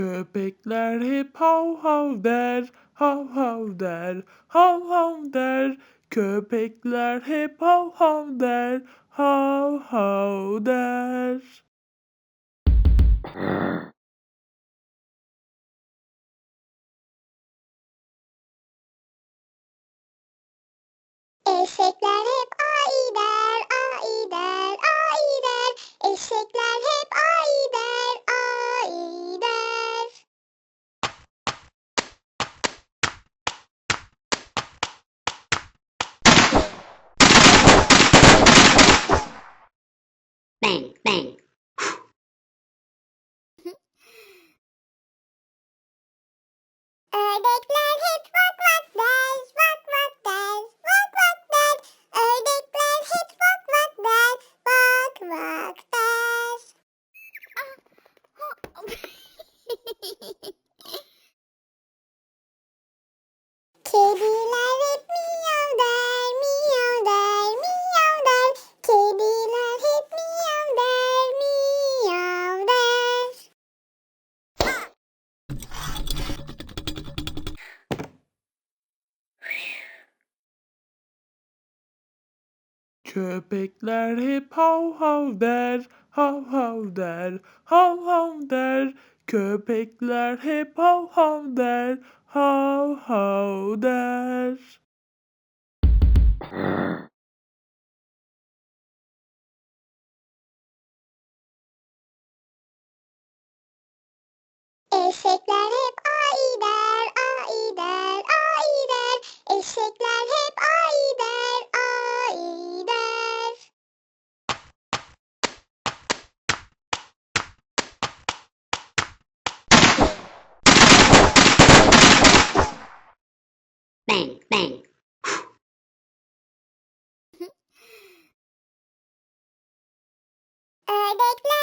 Köpekler hep hav hav der, hav hav der, hav hav der. Köpekler hep hav hav der, hav hav der. Bang, bang. Ördekler hep Köpekler hep hav hav der, hav hav der, hav hav der. Köpekler hep hav hav der, hav hav der. Eşekler hep ai der, ai der, ai der. Eşekler hep ai der, ai der. Bang, bang. Ördekler